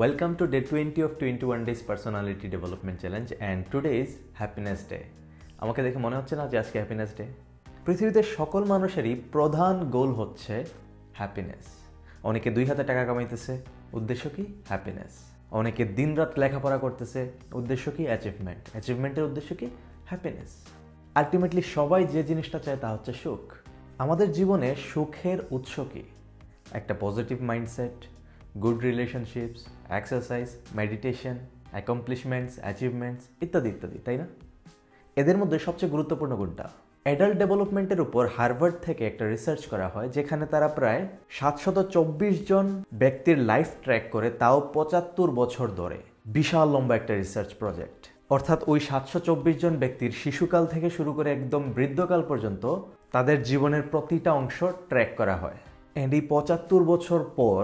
Welcome to day 20 of 21 days personality development challenge and today is happiness day. আমাকে দেখে মনে হচ্ছে না যে আজকে হ্যাপিনেস ডে পৃথিবীতে সকল মানুষেরই প্রধান গোল হচ্ছে হ্যাপিনেস অনেকে দুই হাতে টাকা কামাইতেছে, উদ্দেশ্য কি? হ্যাপিনেস অনেকে দিনরাত লেখাপড়া করতেছে, উদ্দেশ্য কি? অ্যাচিভমেন্ট অ্যাচিভমেন্টের উদ্দেশ্য কি? হ্যাপিনেস আলটিমেটলি সবাই যে জিনিসটা চায় তা হচ্ছে সুখ। আমাদের জীবনে সুখের উৎস কি? একটা positive mindset good relationships exercise meditation accomplishments achievements ইত্যাদি ইত্যাদি, তাই না? এদের মধ্যে সবচেয়ে গুরুত্বপূর্ণ কোনটা? অ্যাডাল্ট ডেভেলপমেন্টের উপর হার্ভার্ড থেকে একটা রিসার্চ করা হয়, যেখানে তারা প্রায় সাতশত চব্বিশ জন ব্যক্তির লাইফ ট্র্যাক করে তাও পঁচাত্তর বছর ধরে। বিশাল লম্বা একটা রিসার্চ প্রজেক্ট অর্থাৎ ওই সাতশো চব্বিশ জন ব্যক্তির শিশুকাল থেকে শুরু করে একদম বৃদ্ধকাল পর্যন্ত তাদের জীবনের প্রতিটা অংশ ট্র্যাক করা হয়। অ্যান্ড এই পঁচাত্তর বছর পর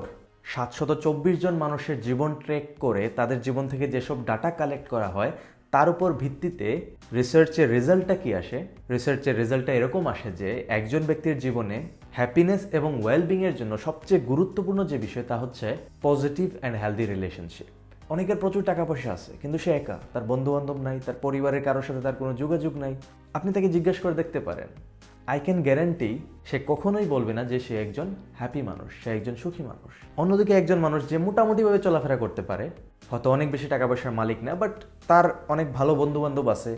সাতশত চব্বিশ জন মানুষের জীবন ট্রেক করে তাদের জীবন থেকে যেসব ডাটা কালেক্ট করা হয়, তার উপর ভিত্তিতে রিসার্চের রেজাল্টটা কি আসে? রিসার্চের রেজাল্টটা এরকম আসে যে, একজন ব্যক্তির জীবনে হ্যাপিনেস এবং ওয়েলবিংয়ের জন্য সবচেয়ে গুরুত্বপূর্ণ যে বিষয় তা হচ্ছে পজিটিভ অ্যান্ড হেলদি রিলেশনশিপ। অনেকের প্রচুর টাকা পয়সা আছে, কিন্তু সে একা, তার বন্ধু বান্ধব নাই, তার পরিবারের কারোর সাথে তার কোনো যোগাযোগ নাই। আপনি তাকে জিজ্ঞেস করে দেখতে পারেন আই ক্যান গ্যারান্টি সে কখনোই বলবে না যে সে একজন হ্যাপি মানুষ, সে একজন সুখী মানুষ। অন্যদিকে একজন মানুষ যে মোটামুটিভাবে চলাফেরা করতে পারে, হয়তো অনেক বেশি টাকা পয়সার মালিক না বাট তার অনেক ভালো বন্ধু বান্ধব আছে,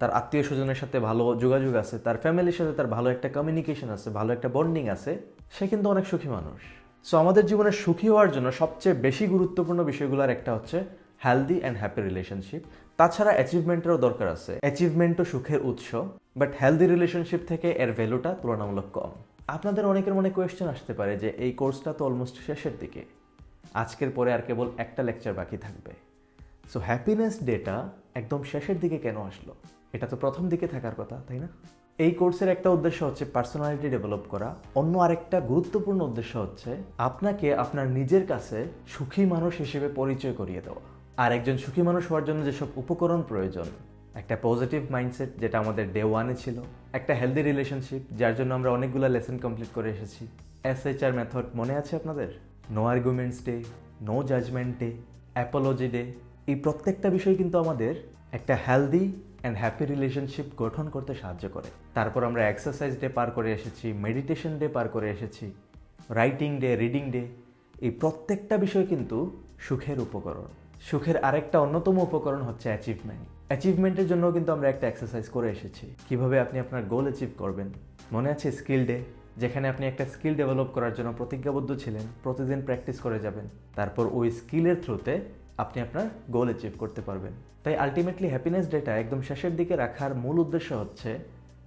তার আত্মীয় স্বজনের সাথে ভালো যোগাযোগ আছে, তার ফ্যামিলির সাথে তার ভালো একটা কমিউনিকেশন আছে, ভালো একটা বন্ডিং আছে, সে কিন্তু অনেক সুখী মানুষ। সো আমাদের জীবনে সুখী হওয়ার জন্য সবচেয়ে বেশি গুরুত্বপূর্ণ বিষয়গুলোর একটা হচ্ছে হেলদি অ্যান্ড হ্যাপি রিলেশনশিপ তাছাড়া অ্যাচিভমেন্টেরও দরকার আছে। অ্যাচিভমেন্টও সুখের উৎস। বাট হেলদি রিলেশনশিপ থেকে এর ভ্যালুটা তুলনামূলক কম। আপনাদের অনেকের মনে কোয়েশ্চেন আসতে পারে যে এই কোর্সটা তো অলমোস্ট শেষের দিকে। আজকের পরে আর কেবল একটা লেকচার বাকি থাকবে। সো হ্যাপিনেস ডেটা একদম শেষের দিকে কেন আসলো? এটা তো প্রথম দিকে থাকার কথা, তাই না? এই কোর্সের একটা উদ্দেশ্য হচ্ছে পার্সোনালিটি ডেভেলপ করা। অন্য আরেকটা গুরুত্বপূর্ণ উদ্দেশ্য হচ্ছে আপনাকে আপনার নিজের কাছে সুখী মানুষ হিসেবে পরিচয় করিয়ে দেওয়া। আর একজন সুখী মানুষ হওয়ার জন্য যেসব উপকরণ প্রয়োজন একটা পজিটিভ মাইন্ডসেট যেটা আমাদের ডে ওয়ানে ছিল, একটা হেলদি রিলেশনশিপ যার জন্য আমরা অনেকগুলো লেসন কমপ্লিট করে এসেছি। এস এইচ আর মেথড মনে আছে আপনাদের? No arguments day no judgement day apology day এই প্রত্যেকটা বিষয় কিন্তু আমাদের একটা হেলদি অ্যান্ড হ্যাপি রিলেশনশিপ গঠন করতে সাহায্য করে। তারপর আমরা এক্সারসাইজ ডে পার করে এসেছি মেডিটেশন ডে পার করে এসেছি রাইটিং ডে রিডিং ডে এই প্রত্যেকটা বিষয় কিন্তু সুখের উপকরণ। সুখের আরেকটা অন্যতম উপকরণ হচ্ছে অ্যাচিভমেন্ট অ্যাচিভমেন্টের জন্য কিন্তু আমরা একটা এক্সারসাইজ করে এসেছি। কীভাবে আপনি আপনার গোল অ্যাচিভ করবেন? মনে আছে স্কিল ডে যেখানে আপনি একটা স্কিল ডেভেলপ করার জন্য প্রতিজ্ঞাবদ্ধ ছিলেন, প্রতিদিন প্র্যাকটিস করে যাবেন। তারপর ওই স্কিলের থ্রুতে আপনি আপনার গোল অ্যাচিভ করতে পারবেন। তাই আলটিমেটলি হ্যাপিনেস ডেটা একদম শেষের দিকে রাখার মূল উদ্দেশ্য হচ্ছে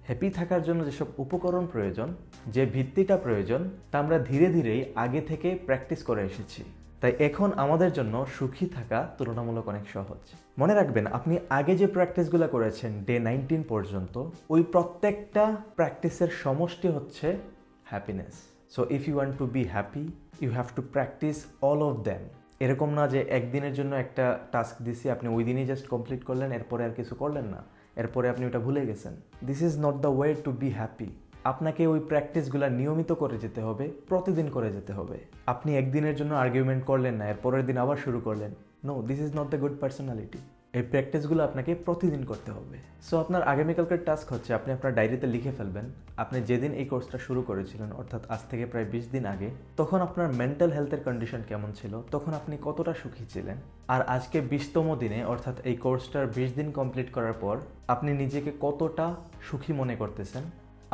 হ্যাপি থাকার জন্য যেসব উপকরণ প্রয়োজন, যে ভিত্তিটা প্রয়োজন, তা আমরা ধীরে ধীরেই আগে থেকে প্র্যাকটিস করে এসেছি। তাই এখন আমাদের জন্য সুখী থাকা তুলনামূলক অনেক সহজ। মনে রাখবেন, আপনি আগে যে প্র্যাকটিসগুলো করেছেন ডে নাইনটিন পর্যন্ত, ওই প্রত্যেকটা প্র্যাকটিসের সমষ্টি হচ্ছে happiness so if you want to be happy you have to practice all of them এরকম না যে একদিনের জন্য একটা টাস্ক দিছি, আপনি ওই দিনই জাস্ট কমপ্লিট করলেন, এরপরে আর কিছু করলেন না। এরপরে আপনি ওটা ভুলে গেছেন। This is not the way to be happy আপনাকে ওই প্র্যাকটিসগুলো নিয়মিত করে যেতে হবে, প্রতিদিন করে যেতে হবে। আপনি একদিনের জন্য আর্গুমেন্ট করলেন না, এরপরের দিন আবার শুরু করলেন। No this is not the good personality এই প্র্যাকটিসগুলো আপনাকে প্রতিদিন করতে হবে। সো আপনার আগামীকালকের টাস্ক হচ্ছে, আপনি আপনার ডায়েরিতে লিখে ফেলবেন। আপনি যেদিন এই কোর্সটা শুরু করেছিলেন, অর্থাৎ আজ থেকে প্রায় বিশ দিন আগে, তখন আপনার মেন্টাল হেলথের কন্ডিশন কেমন ছিল? তখন আপনি কতটা সুখী ছিলেন? আর আজকে বিশতম দিনে, অর্থাৎ এই কোর্সটার বিশ দিন কমপ্লিট করার পর, আপনি নিজেকে কতটা সুখী মনে করতেছেন?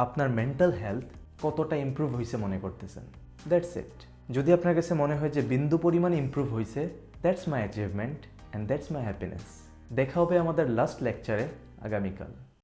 আপনার মেন্টাল হেলথ কতটা ইম্প্রুভ হয়েছে মনে করতেছেন? দ্যাটস ইট যদি আপনার কাছে মনে হয় যে বিন্দু পরিমাণ ইম্প্রুভ হয়েছে that's my achievement and that's my happiness দেখা হবে আমাদের লাস্ট লেকচারে আগামীকাল।